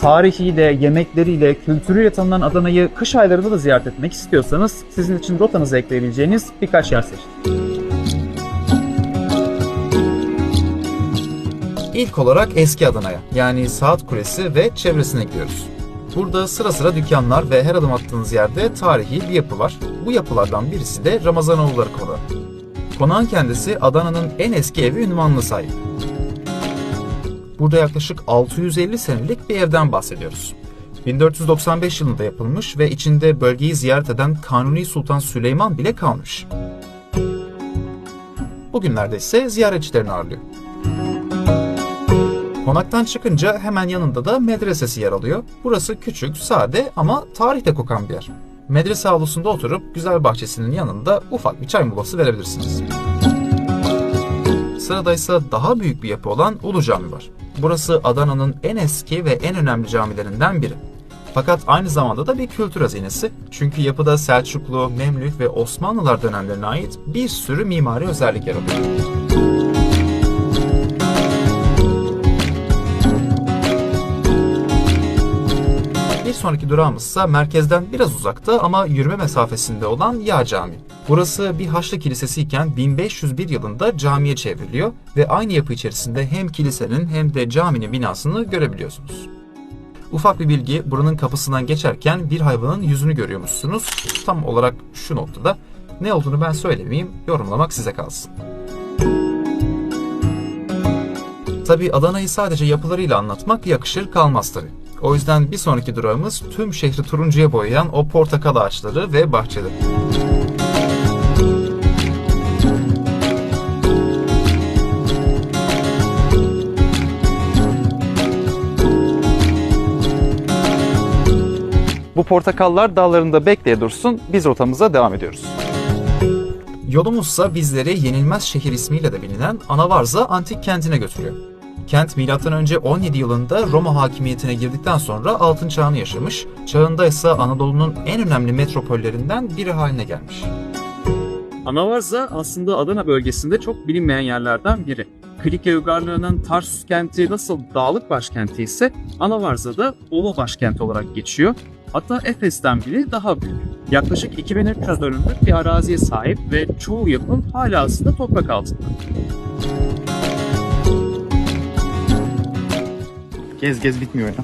tarihiyle, yemekleriyle, kültürüyle tanınan Adana'yı kış aylarında da ziyaret etmek istiyorsanız sizin için rotanıza ekleyebileceğiniz birkaç yer seçtim. İlk olarak eski Adana'ya yani Saat Kulesi ve çevresine gidiyoruz. Burada sıra sıra dükkanlar ve her adım attığınız yerde tarihi bir yapı var. Bu yapılardan birisi de Ramazanoğulları Konağı. Konağın kendisi Adana'nın en eski evi ünvanına sahip. Burada yaklaşık 650 senelik bir evden bahsediyoruz. 1495 yılında yapılmış ve içinde bölgeyi ziyaret eden Kanuni Sultan Süleyman bile kalmış. Bugünlerde ise ziyaretçilerini ağırlıyor. Konaktan çıkınca hemen yanında da medresesi yer alıyor. Burası küçük, sade ama tarihte kokan bir yer. Medrese avlusunda oturup güzel bahçesinin yanında ufak bir çay molası verebilirsiniz. Sırada ise daha büyük bir yapı olan Ulu Cami var. Burası Adana'nın en eski ve en önemli camilerinden biri. Fakat aynı zamanda da bir kültür hazinesi. Çünkü yapıda Selçuklu, Memlük ve Osmanlılar dönemlerine ait bir sürü mimari özellik yer alıyor. Bir sonraki durağımızsa merkezden biraz uzakta ama yürüme mesafesinde olan Yağ Camii. Burası bir Haçlı Kilisesi iken 1501 yılında camiye çevriliyor ve aynı yapı içerisinde hem kilisenin hem de caminin binasını görebiliyorsunuz. Ufak bir bilgi, buranın kapısından geçerken bir hayvanın yüzünü görüyormuşsunuz. Tam olarak şu noktada. Ne olduğunu ben söylemeyeyim, yorumlamak size kalsın. Tabi Adana'yı sadece yapılarıyla anlatmak yakışır kalmaz tabi. O yüzden bir sonraki durağımız tüm şehri turuncuya boyayan o portakal ağaçları ve bahçeleri. Bu portakallar dallarında bekleye dursun. Biz rotamıza devam ediyoruz. Yolumuzsa bizleri Yenilmez Şehir ismiyle de bilinen Anavarza antik kentine götürüyor. Kent M.Ö. 17 yılında Roma hakimiyetine girdikten sonra altın çağını yaşamış, çağında ise Anadolu'nun en önemli metropollerinden biri haline gelmiş. Anavarza aslında Adana bölgesinde çok bilinmeyen yerlerden biri. Kilike uygarlığının Tarsus kenti nasıl dağlık başkenti ise Anavarza da ova başkenti olarak geçiyor. Hatta Efes'ten bile daha büyük. Yaklaşık 2300 dönümlük bir araziye sahip ve çoğu yapım hala aslında toprak altında. Gez gez bitmiyor ya.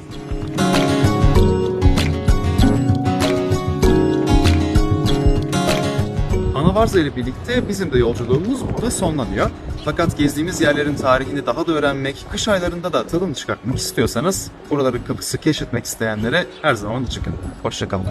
Anavarza ile birlikte bizim de yolculuğumuz burada sonlanıyor. Fakat gezdiğimiz yerlerin tarihini daha da öğrenmek, kış aylarında da tadını çıkartmak istiyorsanız buraların kapısı keşfetmek isteyenlere her zaman çıkın. Hoşçakalın.